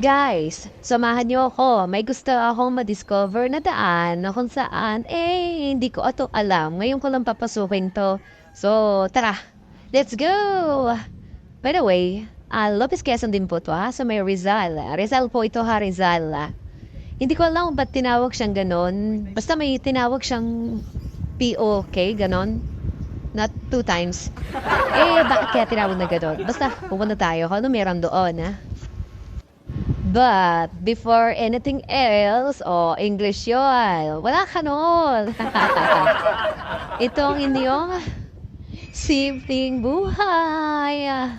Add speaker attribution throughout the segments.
Speaker 1: Guys, samahan niyo ako. May gusto akong ma-discover na daan na kung saan, eh, hindi ko ato alam. Ngayon ko lang papasukin to. So, tara, let's go! By the way, ah, Lopez Quezon din po to ha, sa may Rizal. Rizal po ito ha, Rizal. Hindi ko alam ba't tinawag siyang ganon. Basta may tinawag siyang POK, ganon. Not two times. Eh, bakit kaya tinawag na ganon? Basta, pupunta tayo kung ano meron doon, ha? But, before anything else, oh, English yun. Wala ka nun. Ito ang inyong simpleng buhay na,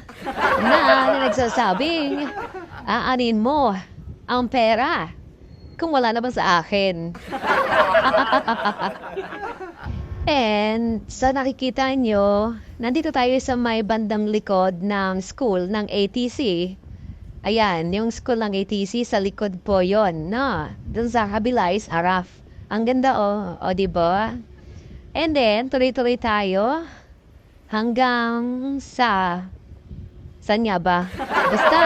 Speaker 1: na nagsasabing aanin mo ang pera kung wala naman sa akin. And sa nakikita nyo, nandito tayo sa may bandang likod ng school ng ATC. Ayan, yung school ng ATC sa likod po yon, no? Doon sa kabila is haraf. Ang ganda oh, o di ba? And then, tuloy-tuloy tayo hanggang sa Saan nga ba? Basta,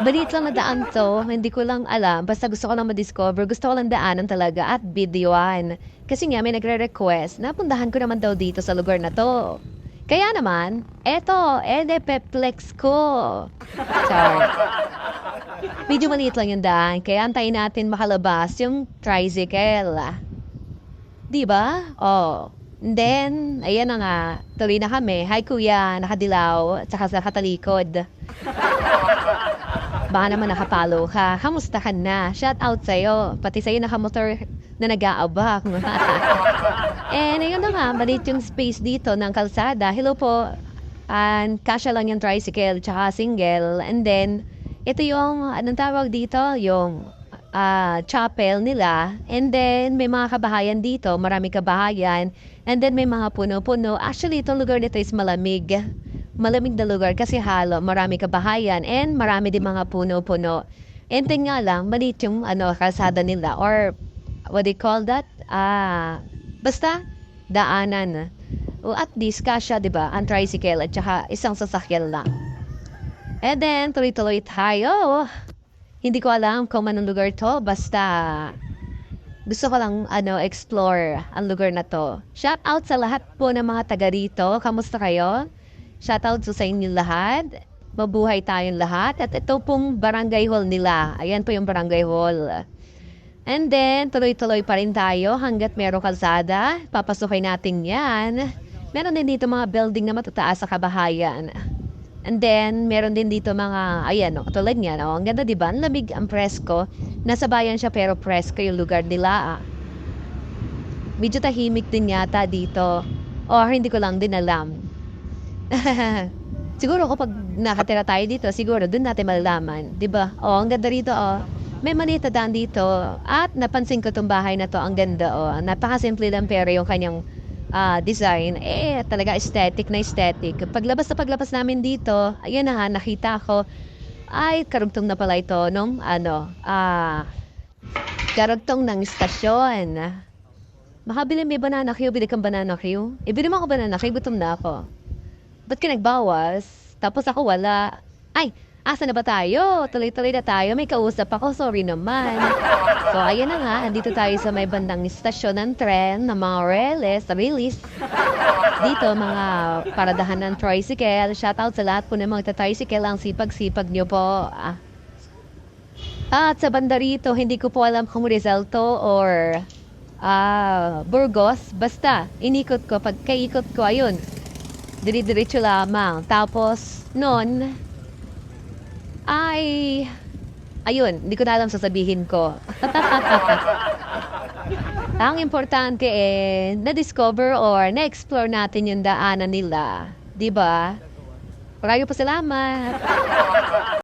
Speaker 1: balit lang na daan to. Hindi ko lang alam. Basta gusto ko lang ma-discover. Gusto ko lang daanan talaga at videoan. Kasi nga may nagre-request na pundahan ko naman daw dito sa lugar na to. Kaya naman, eto, ede peplex ko. Char. Medyo maliit lang yung daan. Kaya antayin natin makalabas yung tricycle. Di ba? Oh. And then, ayan na nga, tuloy na kami. Hi kuya, nakadilaw, tsaka sa katalikod. Baka naman nakapalo ka. Kamusta ka na? Shout out sa'yo. Pati sa'yo nakamotor na nag-aabak. And ayun na nga, maliit yung space dito ng kalsada. Hello po. And kasya lang yung tricycle, tsaka single. And then, ito yung, anong tawag dito? Yung ah, chapel nila. And then, may mga kabahayan dito. Marami kabahayan. And then, may mga puno-puno. Actually, itong lugar nito is malamig. Malamig na lugar kasi halo. Marami kabahayan. And marami din mga puno-puno. And then nga lang, maliit yung ano, kalsada nila. Or, what they call that? Ah, basta, daanan. O at least, kasya, di ba? Ang tricycle at saka isang sasakyan lang. And then, tuloy-tuloy tayo. Hindi ko alam kung anong lugar to, basta gusto ko lang ano, explore ang lugar na to. Shout out sa lahat po ng mga taga rito. Kamusta kayo? Shout out sa inyo lahat. Mabuhay tayong lahat. At ito pong barangay hall nila. Ayan po yung barangay hall. And then, tuloy-tuloy pa rin tayo hanggat merong kalsada. Papasukin natin yan. Meron din dito mga building na matataas sa kabahayan. And then, meron din dito mga, ayan, no, katulad niya, no, ang ganda, di ba? Ang lamig, ang presko. Nasa bayan siya, pero presko yung lugar nila, ah. Medyo tahimik din yata dito. Or hindi ko lang din alam. siguro kapag nakatira tayo dito, siguro doon natin malalaman. Di ba? Oh, ang ganda rito, oh. May manita daan dito. At napansin ko tong bahay na to, ang ganda, oh. Napakasimple lang pero yung kanyang ah, design, eh, talaga aesthetic na aesthetic. Paglabas na paglabas namin dito, ayun na nga, nakita ko, ay, karugtong na pala ito, no? Ano, ah, karugtong ng istasyon. Makabili may banana Q, bili kang banana Q. Ibili mo ako banana Q, gutom na ako. Ba't ka nagbawas? Tapos ako wala. Ay, asa na ba tayo? Tuloy-tuloy na tayo. May kausap ako. Sorry naman. So, ayan na nga. Andito tayo sa may bandang istasyon ng tren ng mga reles, release. Dito, mga paradahan ng tricycle. Shoutout sa lahat po ng mga tricycle. Ang sipag-sipag nyo po. Ah. At sa banda rito, hindi ko po alam kung Rizal to or ah, Burgos. Basta, inikot ko. Pag kaikot ko, ayun, dire-diretso lamang. Tapos, nun, ay, ayun, hindi ko na alam sasabihin ko. Ang importante eh, na-discover or na-explore natin yung daanan nila. 'Di ba? Maraming pa salamat.